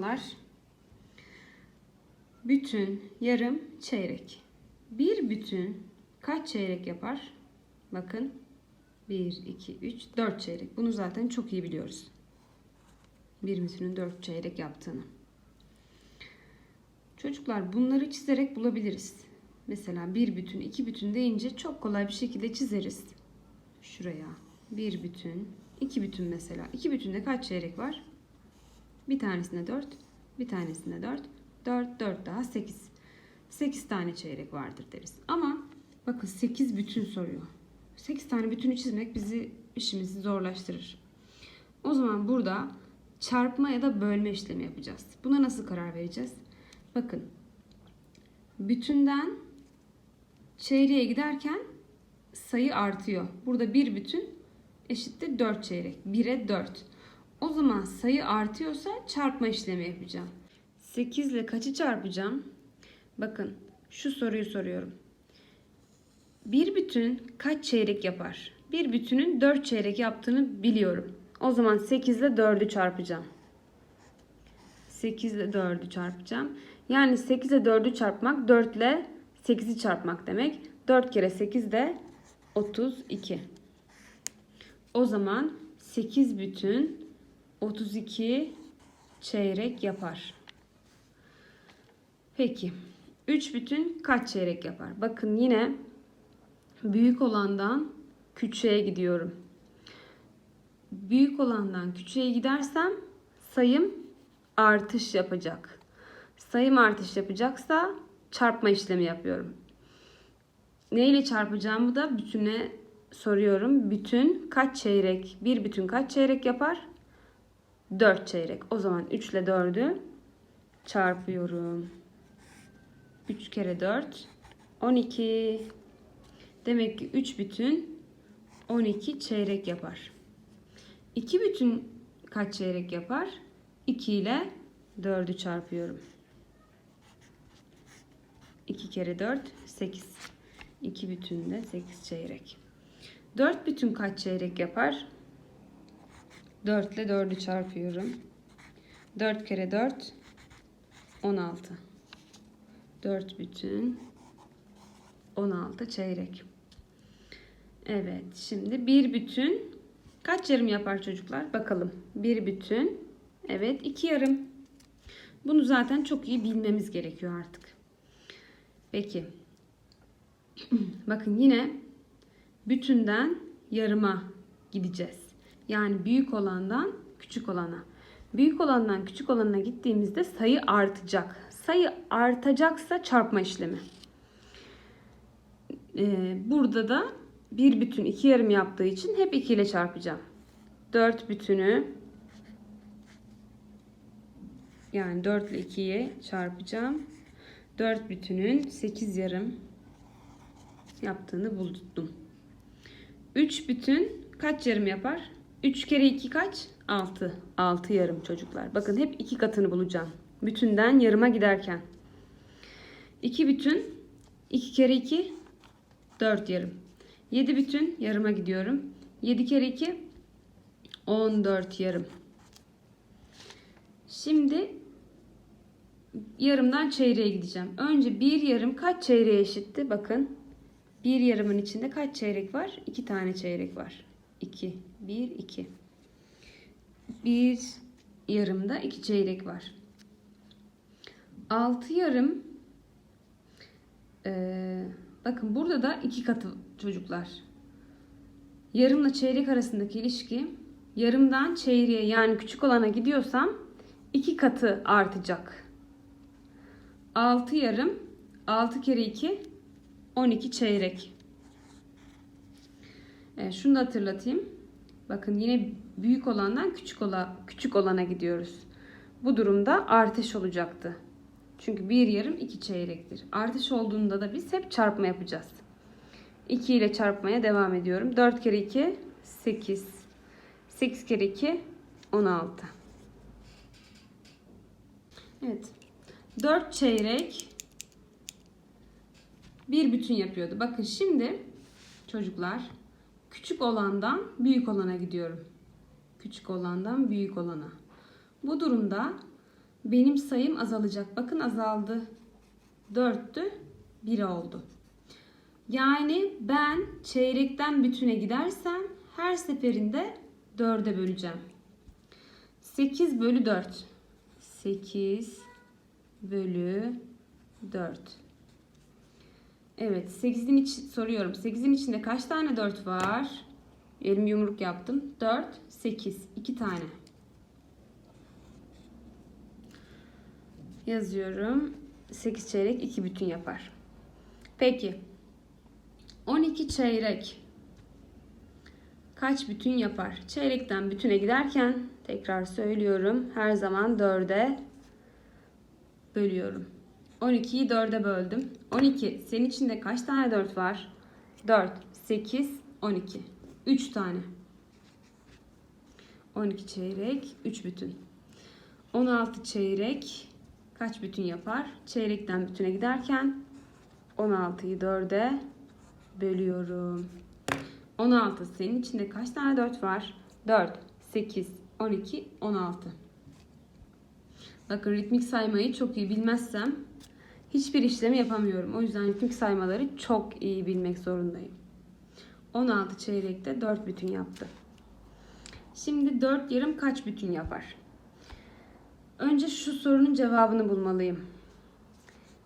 Var. Bütün, yarım, çeyrek. Bir bütün kaç çeyrek yapar? Bakın. 1, 2, 3, 4 çeyrek. Bunu zaten çok iyi biliyoruz. Bir bütünün 4 çeyrek yaptığını. Çocuklar bunları çizerek bulabiliriz. Mesela bir bütün, iki bütün deyince çok kolay bir şekilde çizeriz. Şuraya bir bütün, iki bütün mesela. İki bütünde kaç çeyrek var? Bir tanesinde 4, bir tanesinde 4, 4, 4 daha 8. 8 tane çeyrek vardır deriz. Ama bakın 8 bütün soruyor. 8 tane bütünü çizmek bizi işimizi zorlaştırır. O zaman burada çarpma ya da bölme işlemi yapacağız. Buna nasıl karar vereceğiz? Bakın bütünden çeyreğe giderken sayı artıyor. Burada bir bütün eşittir 4 çeyrek. 1'e 4. O zaman sayı artıyorsa çarpma işlemi yapacağım. 8 ile kaçı çarpacağım? Bakın şu soruyu soruyorum. Bir bütün kaç çeyrek yapar? Bir bütünün 4 çeyrek yaptığını biliyorum. O zaman 8 ile 4'ü çarpacağım. 8 ile 4'ü çarpacağım. Yani 8 ile 4'ü çarpmak 4 ile 8'i çarpmak demek. 4 kere 8 de 32. O zaman 8 bütün 32 çeyrek yapar. Peki 3 bütün kaç çeyrek yapar? Bakın yine büyük olandan küçüğe gidiyorum. Büyük olandan küçüğe gidersem sayım artış yapacak. Sayım artış yapacaksa çarpma işlemi yapıyorum. Ne ile çarpacağımı da bütüne soruyorum. Bütün kaç çeyrek? Bir bütün kaç çeyrek yapar? 4 çeyrek. O zaman 3 ile 4'ü çarpıyorum. 3 kere 4 12. Demek ki 3 bütün 12 çeyrek yapar. 2 bütün kaç çeyrek yapar? 2 ile 4'ü çarpıyorum. 2 kere 4 8. 2 bütün de 8 çeyrek. 4 bütün kaç çeyrek yapar? 4 ile 4'ü çarpıyorum. 4 kere 4 16. 4 bütün 16 çeyrek. Evet, şimdi bir bütün kaç yarım yapar çocuklar? Bakalım. Bir bütün evet iki yarım. Bunu zaten çok iyi bilmemiz gerekiyor artık. Peki. Bakın yine bütünden yarıma gideceğiz. Yani büyük olandan küçük olana. Büyük olandan küçük olana gittiğimizde sayı artacak. Sayı artacaksa çarpma işlemi. Ee, burada da bir bütün iki yarım yaptığı için hep 2 ile çarpacağım. 4 bütünü yani 4 ile 2'yi çarpacağım. 4 bütünün 8 yarım yaptığını buldum. 3 bütün kaç yarım yapar? 3 kere 2 kaç? 6. 6 yarım çocuklar. Bakın hep 2 katını bulacağım. Bütünden yarıma giderken. 2 bütün 2 kere 2 4 yarım. 7 bütün yarıma gidiyorum. 7 kere 2 14 yarım. Şimdi yarımdan çeyreğe gideceğim. Önce bir yarım kaç çeyreğe eşitti? Bakın. Bir yarımın içinde kaç çeyrek var? 2 tane çeyrek var. 2. 1, 2. Bir yarımda 2 çeyrek var. 6 yarım ee, bakın burada da iki katı çocuklar. Yarımla çeyrek arasındaki ilişki yarımdan çeyreğe yani küçük olana gidiyorsam iki katı artacak. 6 yarım 6 kere 2 12 çeyrek. Evet, şunu da hatırlatayım. Bakın yine büyük olandan küçük ola, küçük olana gidiyoruz. Bu durumda artış olacaktı. Çünkü bir yarım iki çeyrektir. Artış olduğunda da biz hep çarpma yapacağız. 2 ile çarpmaya devam ediyorum. 4 kere 2 8. 8 kere 2 16. Evet. 4 çeyrek bir bütün yapıyordu. Bakın şimdi çocuklar küçük olandan büyük olana gidiyorum. Küçük olandan büyük olana. Bu durumda benim sayım azalacak. Bakın azaldı. 4'tü 1 oldu. Yani ben çeyrekten bütüne gidersem her seferinde 4'e böleceğim. 8 bölü 4. 8 bölü 4. Evet 8'in iç soruyorum. 8'in içinde kaç tane 4 var? Elim yumruk yaptım. 4, 8. 2 tane. Yazıyorum. 8 çeyrek 2 bütün yapar. Peki. 12 çeyrek kaç bütün yapar? Çeyrekten bütüne giderken tekrar söylüyorum. Her zaman 4'e bölüyorum. 12'yi 4'e böldüm. 12. Senin içinde kaç tane 4 var? 4, 8, 12. 3 tane. 12 çeyrek 3 bütün. 16 çeyrek kaç bütün yapar? Çeyrekten bütüne giderken 16'yı 4'e bölüyorum. 16 senin içinde kaç tane 4 var? 4, 8, 12, 16. Bakın ritmik saymayı çok iyi bilmezsem hiçbir işlemi yapamıyorum. O yüzden ritmik saymaları çok iyi bilmek zorundayım. 16 çeyrekte 4 bütün yaptı. Şimdi 4 yarım kaç bütün yapar? Önce şu sorunun cevabını bulmalıyım.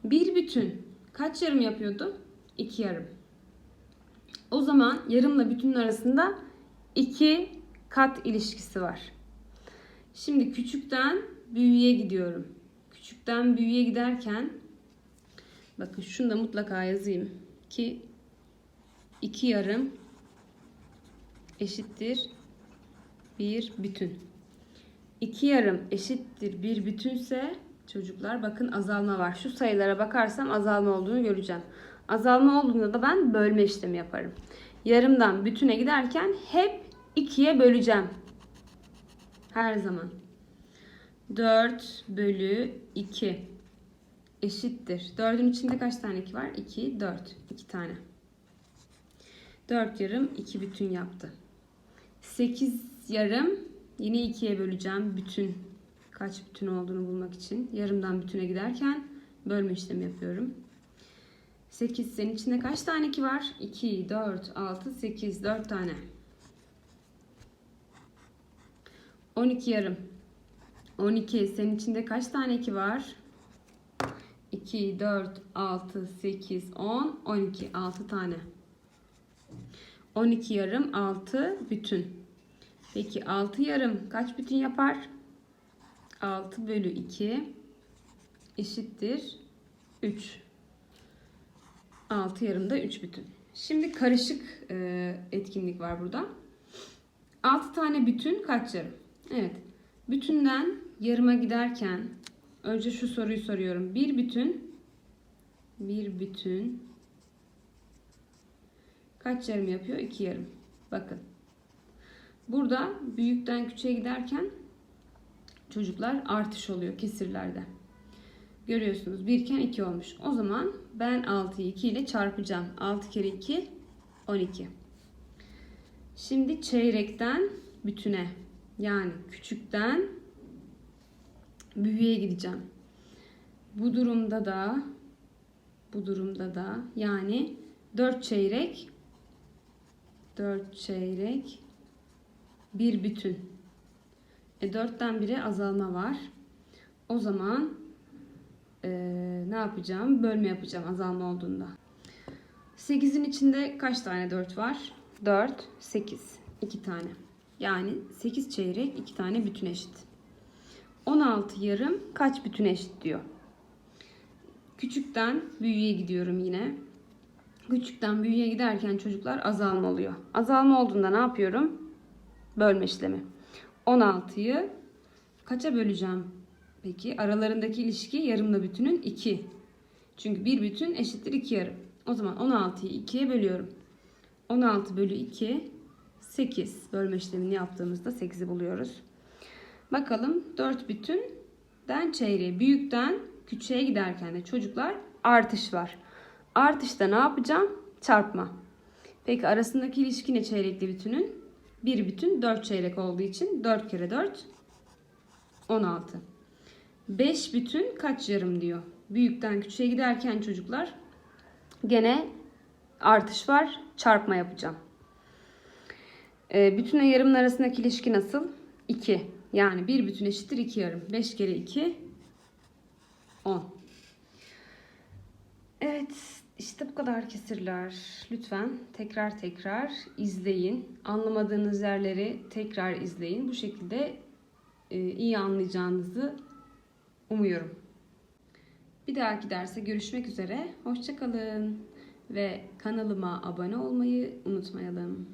Bir bütün kaç yarım yapıyordu? 2 yarım. O zaman yarımla bütünün arasında 2 kat ilişkisi var. Şimdi küçükten büyüğe gidiyorum. Küçükten büyüğe giderken bakın şunu da mutlaka yazayım ki 2 yarım eşittir bir bütün. 2 yarım eşittir bir bütünse çocuklar bakın azalma var. Şu sayılara bakarsam azalma olduğunu göreceğim. Azalma olduğunda da ben bölme işlemi yaparım. Yarımdan bütüne giderken hep 2'ye böleceğim. Her zaman. 4 bölü 2 eşittir. 4'ün içinde kaç tane 2 var? 2, 4. 2 tane. 4 yarım 2 bütün yaptı. 8 yarım yine 2'ye böleceğim. Bütün kaç bütün olduğunu bulmak için. Yarımdan bütüne giderken bölme işlemi yapıyorum. 8 senin içinde kaç tane 2 var? 2, 4, 6, 8, 4 tane. 12 yarım. 12 senin içinde kaç tane 2 var? 2, 4, 6, 8, 10, 12. 6 tane. 12 yarım 6 bütün. Peki 6 yarım kaç bütün yapar? 6 bölü 2 eşittir 3. 6 yarımda 3 bütün. Şimdi karışık e, etkinlik var burada. 6 tane bütün kaç yarım? Evet. Bütünden yarıma giderken önce şu soruyu soruyorum. Bir bütün bir bütün kaç yarım yapıyor? 2 yarım. Bakın. Burada büyükten küçüğe giderken çocuklar artış oluyor kesirlerde. Görüyorsunuz 1 iken 2 olmuş. O zaman ben 6'yı 2 ile çarpacağım. 6 kere 2 12. Şimdi çeyrekten bütüne yani küçükten büyüğe gideceğim. Bu durumda da bu durumda da yani 4 çeyrek 4 çeyrek bir bütün. E 4'ten 1'e azalma var. O zaman e, ne yapacağım? Bölme yapacağım azalma olduğunda. 8'in içinde kaç tane 4 var? 4, 8. 2 tane. Yani 8 çeyrek 2 tane bütün eşit. 16 yarım kaç bütün eşit diyor. Küçükten büyüğe gidiyorum yine. Küçükten büyüğe giderken çocuklar azalma oluyor. Azalma olduğunda ne yapıyorum? Bölme işlemi. 16'yı kaça böleceğim? Peki aralarındaki ilişki yarımla bütünün 2. Çünkü bir bütün eşittir 2 yarım. O zaman 16'yı 2'ye bölüyorum. 16 bölü 2 8. Bölme işlemini yaptığımızda 8'i buluyoruz. Bakalım 4 bütünden çeyreğe büyükten küçüğe giderken de çocuklar artış var. Artışta ne yapacağım? Çarpma. Peki arasındaki ilişki ne çeyrekli bütünün? Bir bütün 4 çeyrek olduğu için 4 kere 4 16. 5 bütün kaç yarım diyor. Büyükten küçüğe giderken çocuklar gene artış var. Çarpma yapacağım. Ee, bütünle yarımın arasındaki ilişki nasıl? 2. Yani bir bütün eşittir 2 yarım. 5 kere 2 10. Evet işte bu kadar kesirler. Lütfen tekrar tekrar izleyin. Anlamadığınız yerleri tekrar izleyin. Bu şekilde e, iyi anlayacağınızı umuyorum. Bir dahaki derse görüşmek üzere. Hoşçakalın. Ve kanalıma abone olmayı unutmayalım.